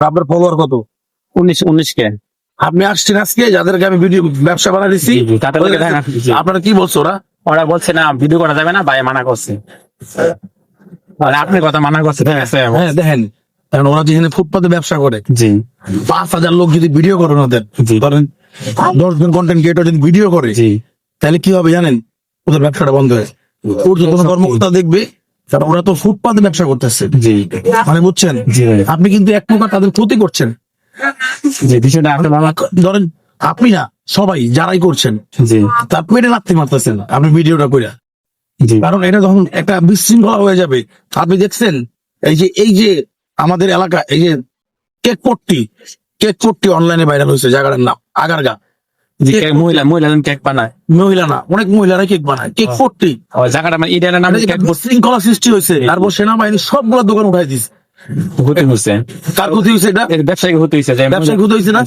আপনার ফলোয়ার কত? উনিশ উনিশ কে। আপনি আসছেন আজকে যাদেরকে আমি ভিডিও ব্যবসা বানা দিচ্ছি তাদেরকে দেখেন আপনারা কি বলছো ওরা? ওরা বলছে না ভিডিও করা যাবে না ভাই মানা করছে। আর আপনার কথা মানা করছে হ্যাঁ দেখেন কারণ ওরা যেখানে ফুটপাতে ব্যবসা করে জি। পাঁচ হাজার লোক যদি ভিডিও করে ওদের ধরেন দশ জন কন্টেন্ট ক্রিয়েটর যদি ভিডিও করে জি। তাহলে কি হবে জানেন? ওদের ব্যবসাটা বন্ধ হয়ে ঊর্ধ্বতন কর্মকর্তা দেখবে কারণ ওরা তো ফুটপাতে ব্যবসা করতেছে। মানে বুঝছেন? আপনি কিন্তু এক প্রকার তাদের ক্ষতি করছেন। বিষয়টা ধরেন আপনি না সবাই যারাই করছেন তার পেটে লাগতে মারতেছেন আপনি ভিডিওটা কইরা। জি। কারণ এটা যখন একটা বিশৃঙ্খলা হয়ে যাবে আপনি দেখছেন এই যে এই যে আমাদের এলাকা এই যে কেক পট্টি কেক পট্টি অনলাইনে ভাইরাল হয়েছে জায়গাটার নাম আগারগা। মহিলা মহিলা কেক বানায়। মহিলা না অনেক মহিলারা কেক বানায় কেক ওই জায়গাটা মানে নামে কেক বিশৃঙ্খলা সৃষ্টি হয়েছে। তারপর সেনাবাহিনী সবগুলো দোকান উঠাই হতে হচ্ছে কার ক্ষতি হয়েছে এটা? ব্যবসায়ী হতে হয়েছে না?